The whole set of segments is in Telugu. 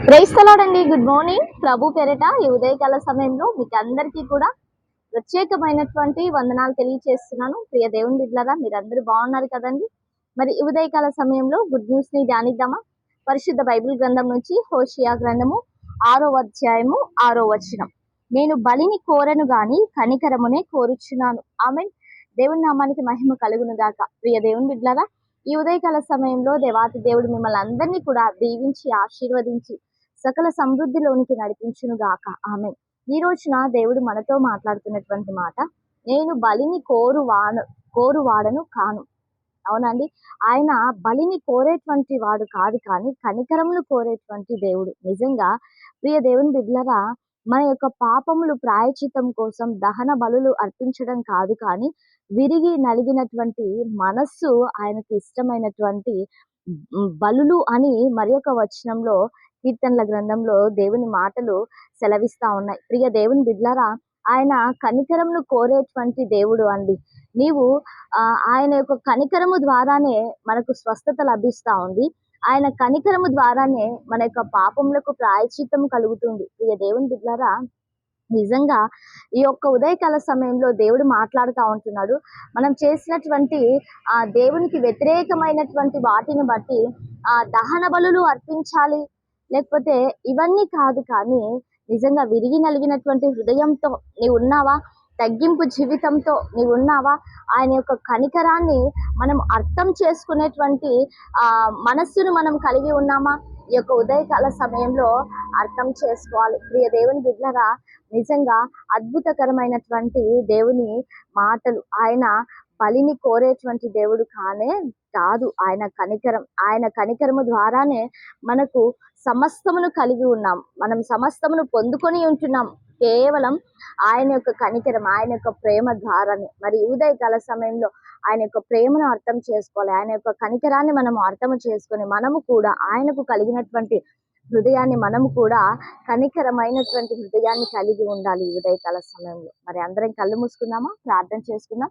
క్రైస్తలాడండి గుడ్ మార్నింగ్. ప్రభు పేరిట ఈ ఉదయకాల సమయంలో మీకు అందరికీ కూడా ప్రత్యేకమైనటువంటి వందనాలు తెలియచేస్తున్నాను. ప్రియ దేవుని బిడ్లరా మీరందరూ బాగున్నారు కదండి? మరి ఈ ఉదయకాల సమయంలో గుడ్ న్యూస్ని ధ్యానిద్దామా? పరిశుద్ధ బైబిల్ గ్రంథం నుంచి హోషియా గ్రంథము ఆరో అధ్యాయము ఆరో వచనం. నేను బలిని కోరను గాని కనికరమునే కోరుచున్నాను. ఆమె దేవుని నామానికి మహిమ కలుగును గాక. ప్రియ దేవుని బిడ్లరా ఈ ఉదయకాల సమయంలో దేవాతి దేవుడు మిమ్మల్ని అందరినీ కూడా దీవించి ఆశీర్వదించి సకల సమృద్ధిలోనికి నడిపించును గాక. ఆమె ఈ రోజున దేవుడు మనతో మాట్లాడుతున్నటువంటి మాట నేను బలిని కోరు వాన కోరు వాడను కాను. అవునండి. ఆయన బలిని కోరేటువంటి వాడు కాదు కానీ కనికరమును కోరేటువంటి దేవుడు. నిజంగా ప్రియ దేవుని బిడ్లరా మన యొక్క పాపములు ప్రాయచితం కోసం దహన బలులు అర్పించడం కాదు కానీ విరిగి నలిగినటువంటి మనస్సు ఆయనకి ఇష్టమైనటువంటి బలులు అని మరి ఒక వచనంలో కీర్తనల గ్రంథంలో దేవుని మాటలు సెలవిస్తా ఉన్నాయి. ప్రియ దేవుని బిడ్లరా ఆయన కనికరమును కోరేటువంటి దేవుడు అండి. నీవు ఆ, ఆయన యొక్క కనికరము ద్వారానే మనకు స్వస్థత లభిస్తా ఉంది. ఆయన కనికరము ద్వారానే మన యొక్క పాపములకు ప్రాయచిత్తం కలుగుతుంది. ప్రియ దేవుని బిడ్డారా నిజంగా ఈ యొక్క ఉదయకాల సమయంలో దేవుడు మాట్లాడుతూ ఉంటున్నాడు. మనం చేసినటువంటి ఆ దేవునికి వ్యతిరేకమైనటువంటి వాటిని బట్టి ఆ దహన బలులు అర్పించాలి. లేకపోతే ఇవన్నీ కాదు కానీ నిజంగా విరిగి నలిగినటువంటి హృదయంతో నీవు ఉన్నావా? తగ్గింపు జీవితంతో నీవు ఉన్నావా ఆయన యొక్క కనికరాన్ని మనం అర్థం చేసుకునేటువంటి మనస్సును మనం కలిగి ఉన్నామా? ఈ యొక్క ఉదయకాల సమయంలో అర్థం చేసుకోవాలి. ప్రియ దేవుని బిడ్డరా నిజంగా అద్భుతకరమైనటువంటి దేవుని మాటలు. ఆయన బలిని కోరేటువంటి దేవుడు కానే కాదు. ఆయన కనికరం ఆయన కనికరము ద్వారానే మనకు సమస్తమును కలిగి ఉన్నాం. మనం సమస్తమును పొందుకొని ఉంటున్నాం. కేవలం ఆయన యొక్క కనికరం ఆయన యొక్క ప్రేమ ద్వారానే. మరి ఉదయ కాల సమయంలో ఆయన యొక్క ప్రేమను అర్థం చేసుకోవాలి. ఆయన యొక్క కనికరాన్ని మనం అర్థం చేసుకొని మనము కూడా ఆయనకు కలిగినటువంటి హృదయాన్ని మనము కూడా కనికరమైనటువంటి హృదయాన్ని కలిగి ఉండాలి ఈ ఉదయకాల సమయంలో. మరి అందరం కళ్ళు మూసుకుందామా? ప్రార్థన చేసుకుందాం.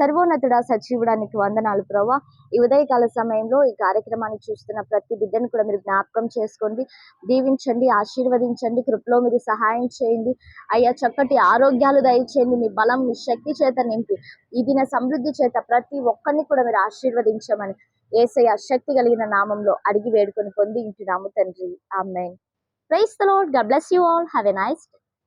సర్వోన్నతుడ సజీవుడానికి వందనాలు ప్రభా ఈ ఉదయకాల సమయంలో ఈ కార్యక్రమాన్ని చూస్తున్న ప్రతి బిడ్డను కూడా మీరు జ్ఞాపకం చేసుకోండి. దీవించండి ఆశీర్వదించండి కృపలో మీరు సహాయం చేయండి. అయ్యా చక్కటి ఆరోగ్యాలు దయచేయండి. మీ బలం మీ శక్తి చేత నింపి ఈ దిన సమృద్ధి చేత ప్రతి ఒక్కరిని కూడా మీరు ఆశీర్వదించమని ఏసయ్య శక్తి కలిగిన నామంలో అడిగి వేడుకొని పొంది ఇంటి నాము తండ్రి. Amen. Praise the lord God bless you all. Have a nice